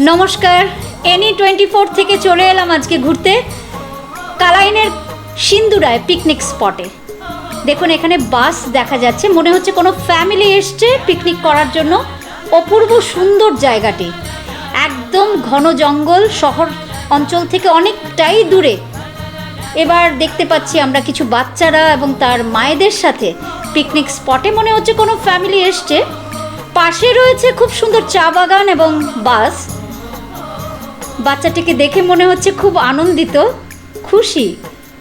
নমস্কার any twenty four থেকে চলে এলাম আজকে ঘুরতে, কালাইনের সিন্দুরায় পিকনিক স্পটে দেখুন, এখানে বাস দেখা যাচ্ছে, মনে হচ্ছে কোনো ফ্যামিলি এসছে পিকনিক করার জন্য। অপূর্ব সুন্দর জায়গাটি। একদম ঘন জঙ্গল, শহর অঞ্চল থেকে অনেকটাই দূরে। এবার দেখতে পাচ্ছি আমরা কিছু বাচ্চারা এবং তার মায়েদের সাথে পিকনিক স্পটে মনে হচ্ছে কোনো ফ্যামিলি এসছে। পাশে রয়েছে খুব সুন্দর চা বাগান এবং বাস বাচ্চাটিকে দেখে মনে হচ্ছে খুব আনন্দিত, খুশি।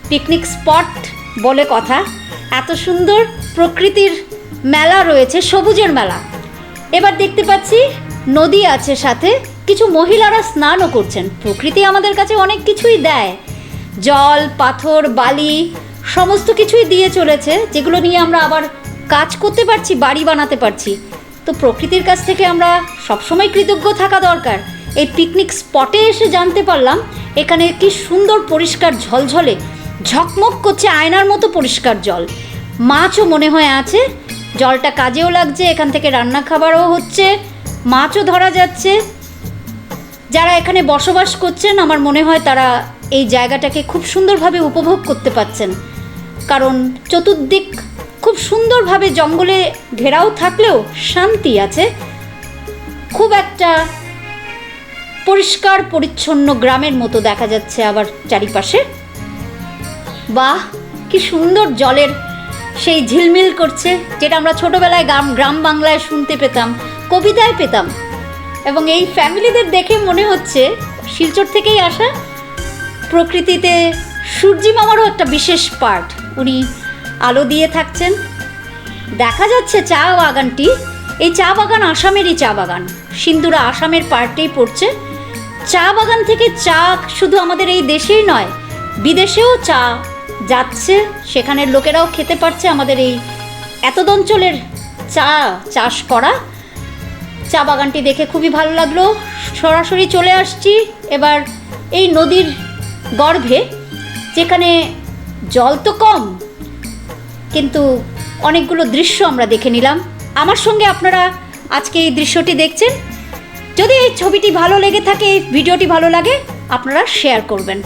পিকনিক স্পট বলে কথা। এত সুন্দর প্রকৃতির মেলা রয়েছে, সবুজের মেলা। এবার দেখতে পাচ্ছি নদী আছে সাথে। কিছু মহিলারা স্নানও করছেন। প্রকৃতি আমাদের কাছে অনেক কিছুই দেয়। জল, পাথর, বালি, সমস্ত কিছুই দিয়ে চলেছে, যেগুলো নিয়ে আমরা আবার কাজ করতে পারছি, বাড়ি বানাতে পারছি। তো প্রকৃতির কাছ থেকে আমরা সবসময় কৃতজ্ঞ থাকা দরকার। এই পিকনিক স্পটে এসে জানতে পারলাম, এখানে কি সুন্দর পরিষ্কার ঝলঝলে, ঝকমক করছে আয়নার মতো পরিষ্কার জল। মাছও মনে হয় আছে, জলটা কাজেও লাগছে, এখান থেকে রান্না খাবারও হচ্ছে, মাছও ধরা যাচ্ছে। যারা এখানে বসবাস করছেন, আমার মনে হয় তারা এই জায়গাটাকে খুব সুন্দরভাবে উপভোগ করতে পাচ্ছেন কারণ চতুর্দিক খুব সুন্দরভাবে জঙ্গলে ঘেরাও থাকলেও শান্তি আছে। খুব একটা পরিষ্কার, পরিচ্ছন্ন গ্রামের মতো দেখা যাচ্ছে আবার চারিপাশে। বাহ, কি সুন্দর জলের সেই ঝিলমিল করছে, যেটা আমরা ছোটবেলায় গ্রাম গ্রাম বাংলায় শুনতে পেতাম, কবিতায় পেতাম। এবং এই ফ্যামিলিদের দেখে মনে হচ্ছে শিলচর থেকেই আসা প্রকৃতিতে সূর্যি মামারও একটা বিশেষ পার্ট। উনি আলো দিয়ে থাকছেন। দেখা যাচ্ছে চা বাগানটি। এই চা বাগান আসামেরই চা বাগান। সিন্দুরা আসামের পার্টেই পড়ছে। চা বাগান থেকে চা শুধু আমাদের এই দেশেই নয়, বিদেশেও চা যাচ্ছে। সেখানের লোকেরাও খেতে পারছে আমাদের এই এতদ অঞ্চলের চা চাষ করা। চা বাগানটি দেখে খুবই ভালো লাগল। সরাসরি চলে আসছি এবার এই নদীর গর্ভে, যেখানে জল তো কম, কিন্তু অনেকগুলো দৃশ্য আমরা দেখে নিলাম। আমার সঙ্গে আপনারা আজকে এই দৃশ্যটি দেখছেন। যদি এই ছবিটি ভালো লেগে থাকে এই ভিডিওটি ভালো লাগে আপনারা শেয়ার করবেন।